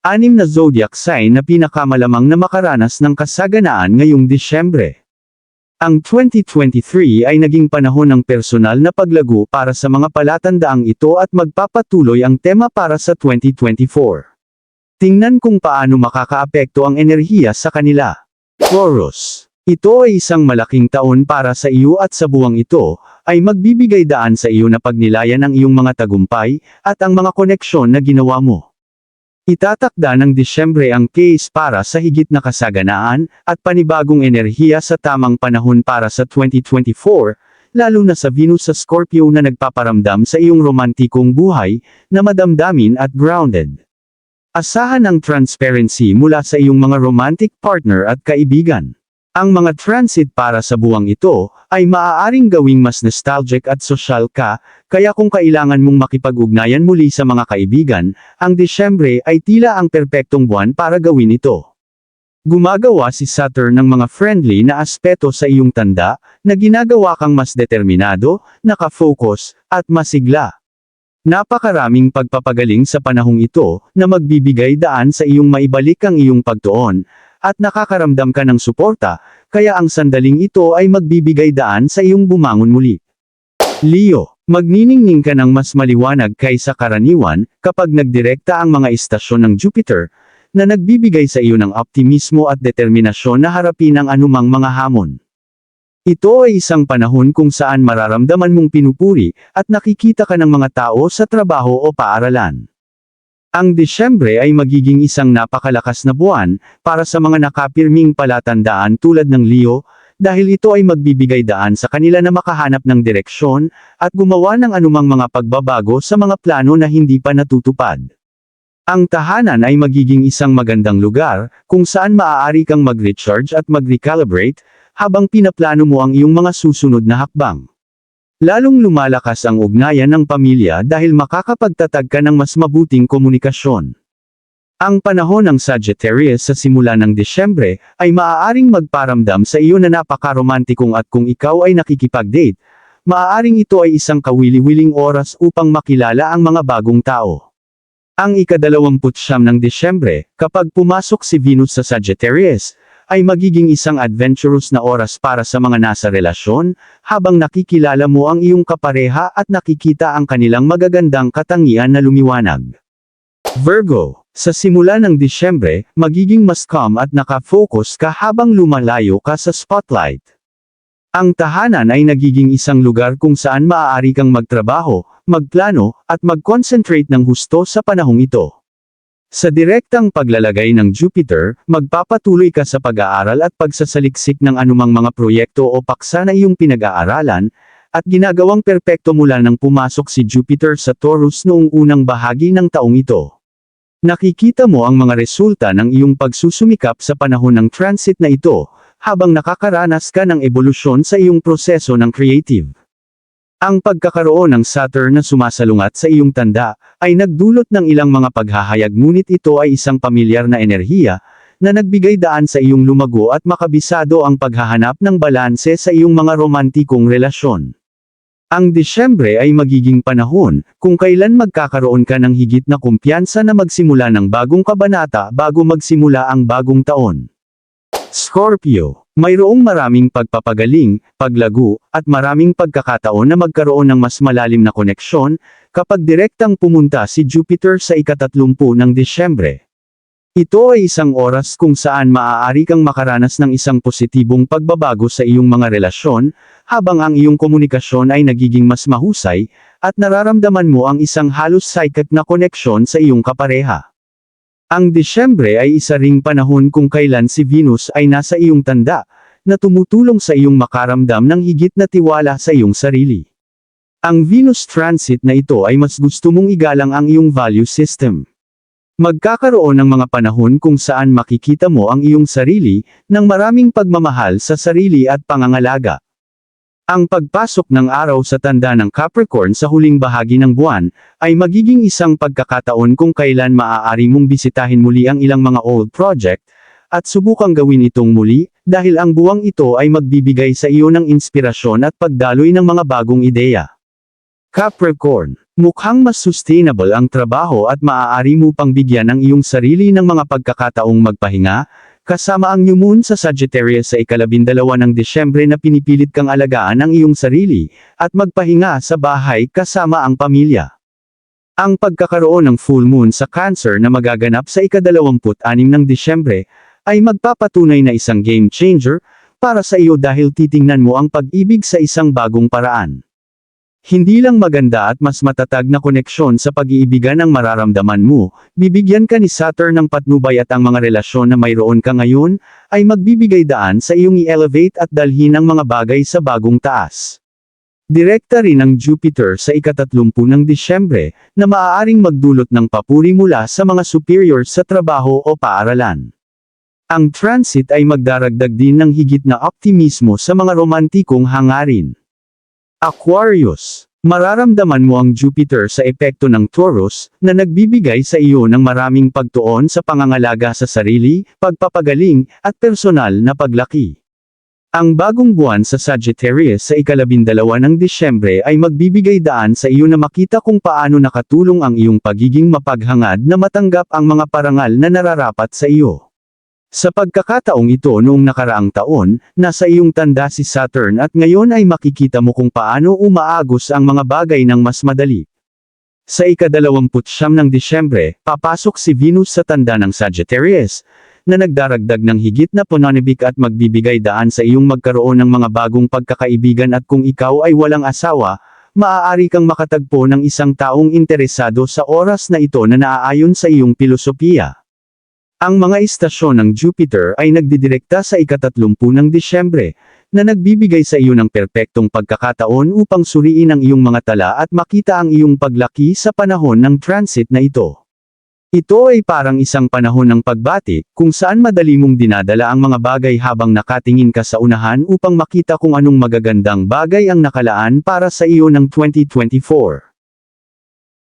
Anim na zodiac sign na pinakamalamang na makaranas ng kasaganaan ngayong Disyembre. Ang 2023 ay naging panahon ng personal na paglago para sa mga palatandaang ito at magpapatuloy ang tema para sa 2024. Tingnan kung paano makakaapekto ang enerhiya sa kanila. Taurus. Ito ay isang malaking taon para sa iyo at sa buwang ito, ay magbibigay daan sa iyo na pagnilayan ang iyong mga tagumpay, at ang mga koneksyon na ginawa mo. Itatakda ng Disyembre ang case para sa higit na kasaganaan, at panibagong enerhiya sa tamang panahon para sa 2024, lalo na sa Venus sa Scorpio na nagpaparamdam sa iyong romantikong buhay, na madamdamin at grounded. Asahan ang transparency mula sa iyong mga romantic partner at kaibigan. Ang mga transit para sa buwang ito, ay maaaring gawing mas nostalgic at social ka, kaya kung kailangan mong makipag-ugnayan muli sa mga kaibigan, ang Disyembre ay tila ang perpektong buwan para gawin ito. Gumagawa si Saturn ng mga friendly na aspeto sa iyong tanda, na ginagawa kang mas determinado, nakafocus, at masigla. Napakaraming pagpapagaling sa panahong ito, na magbibigay daan sa iyong maibalik ang iyong pagtuon, at nakakaramdam ka ng suporta, kaya ang sandaling ito ay magbibigay daan sa iyong bumangon muli. Leo, magniningning ka ng mas maliwanag kaysa karaniwan, kapag nagdirekta ang mga istasyon ng Jupiter, na nagbibigay sa iyo ng optimismo at determinasyon na harapin ang anumang mga hamon. Ito ay isang panahon kung saan mararamdaman mong pinupuri, at nakikita ka ng mga tao sa trabaho o paaralan. Ang Disyembre ay magiging isang napakalakas na buwan, para sa mga nakapirming palatandaan tulad ng Leo, dahil ito ay magbibigay daan sa kanila na makahanap ng direksyon, at gumawa ng anumang mga pagbabago sa mga plano na hindi pa natutupad. Ang tahanan ay magiging isang magandang lugar, kung saan maaari kang mag-recharge at mag-recalibrate, habang pinaplano mo ang iyong mga susunod na hakbang. Lalong lumalakas ang ugnayan ng pamilya dahil makakapagtatag ka ng mas mabuting komunikasyon. Ang panahon ng Sagittarius sa simula ng Disyembre, ay maaaring magparamdam sa iyo na napakaromantikong at kung ikaw ay nakikipag-date, maaaring ito ay isang kawili-wiling oras upang makilala ang mga bagong tao. Ang ikadalawamputsyam ng Disyembre, kapag pumasok si Venus sa Sagittarius, ay magiging isang adventurous na oras para sa mga nasa relasyon, habang nakikilala mo ang iyong kapareha at nakikita ang kanilang magagandang katangian na lumiwanag. Virgo, sa simula ng Disyembre, magiging mas calm at nakafocus ka habang lumalayo ka sa spotlight. Ang tahanan ay nagiging isang lugar kung saan maaari kang magtrabaho, magplano, at mag-concentrate ng husto sa panahong ito. Sa direktang paglalagay ng Jupiter, magpapatuloy ka sa pag-aaral at pagsasaliksik ng anumang mga proyekto o paksa na iyong pinag-aaralan, at ginagawang perpekto mula nang pumasok si Jupiter sa Taurus noong unang bahagi ng taong ito. Nakikita mo ang mga resulta ng iyong pagsusumikap sa panahon ng transit na ito, habang nakakaranas ka ng ebolusyon sa iyong proseso ng creative. Ang pagkakaroon ng Saturn na sumasalungat sa iyong tanda, ay nagdulot ng ilang mga paghahayag ngunit ito ay isang pamilyar na enerhiya, na nagbigay daan sa iyong lumago at makabisado ang paghahanap ng balanse sa iyong mga romantikong relasyon. Ang Disyembre ay magiging panahon, kung kailan magkakaroon ka ng higit na kumpiyansa na magsimula ng bagong kabanata bago magsimula ang bagong taon. Scorpio, mayroong maraming pagpapagaling, paglago, at maraming pagkakataon na magkaroon ng mas malalim na koneksyon, kapag direktang pumunta si Jupiter sa ikatatlumpu ng Disyembre. Ito ay isang oras kung saan maaari kang makaranas ng isang positibong pagbabago sa iyong mga relasyon, habang ang iyong komunikasyon ay nagiging mas mahusay, at nararamdaman mo ang isang halos psychic na koneksyon sa iyong kapareha. Ang Disyembre ay isa ring panahon kung kailan si Venus ay nasa iyong tanda, na tumutulong sa iyong makaramdam ng higit na tiwala sa iyong sarili. Ang Venus transit na ito ay mas gusto mong igalang ang iyong value system. Magkakaroon ng mga panahon kung saan makikita mo ang iyong sarili, ng maraming pagmamahal sa sarili at pangangalaga. Ang pagpasok ng araw sa tanda ng Capricorn sa huling bahagi ng buwan, ay magiging isang pagkakataon kung kailan maaari mong bisitahin muli ang ilang mga old project, at subukang gawin itong muli, dahil ang buwang ito ay magbibigay sa iyo ng inspirasyon at pagdaloy ng mga bagong ideya. Capricorn, Mukhang mas sustainable ang trabaho at maaari mo pang bigyan ang iyong sarili ng mga pagkakataong magpahinga, kasama ang new moon sa Sagittarius sa ikalabindalawa ng Desyembre na pinipilit kang alagaan ang iyong sarili, at magpahinga sa bahay kasama ang pamilya. Ang pagkakaroon ng full moon sa Cancer na magaganap sa ikadalawamput-anim ng Disyembre, ay magpapatunay na isang game changer, para sa iyo dahil titingnan mo ang pag-ibig sa isang bagong paraan. Hindi lang maganda at mas matatag na koneksyon sa pag-iibigan ang mararamdaman mo, bibigyan ka ni Saturn ng patnubay at ang mga relasyon na mayroon ka ngayon, ay magbibigay daan sa iyong i-elevate at dalhin ang mga bagay sa bagong taas. Direkta rin ang Jupiter sa ikatatlumpu ng Disyembre, na maaaring magdulot ng papuri mula sa mga superior sa trabaho o paaralan. Ang transit ay magdaragdag din ng higit na optimismo sa mga romantikong hangarin. Aquarius. Mararamdaman mo ang Jupiter sa epekto ng Taurus, na nagbibigay sa iyo ng maraming pagtuon sa pangangalaga sa sarili, pagpapagaling, at personal na paglaki. Ang bagong buwan sa Sagittarius sa ikalabindalawa ng Disyembre ay magbibigay daan sa iyo na makita kung paano nakatulong ang iyong pagiging mapaghangad na matanggap ang mga parangal na nararapat sa iyo. Sa pagkakataong ito noong nakaraang taon, nasa iyong tanda si Saturn at ngayon ay makikita mo kung paano umaagos ang mga bagay ng mas madali. Sa ikadalawamputsyam ng Disyembre, papasok si Venus sa tanda ng Sagittarius, na nagdaragdag ng higit na pananibik at magbibigay daan sa iyong magkaroon ng mga bagong pagkakaibigan at kung ikaw ay walang asawa, maaari kang makatagpo ng isang taong interesado sa oras na ito na naaayon sa iyong pilosopiya. Ang mga istasyon ng Jupiter ay nagdidirekta sa ikatatlumpu ng Disyembre, na nagbibigay sa iyo ng perpektong pagkakataon upang suriin ang iyong mga tala at makita ang iyong paglaki sa panahon ng transit na ito. Ito ay parang isang panahon ng pagbati, kung saan madali mong dinadala ang mga bagay habang nakatingin ka sa unahan upang makita kung anong magagandang bagay ang nakalaan para sa iyo ng 2024.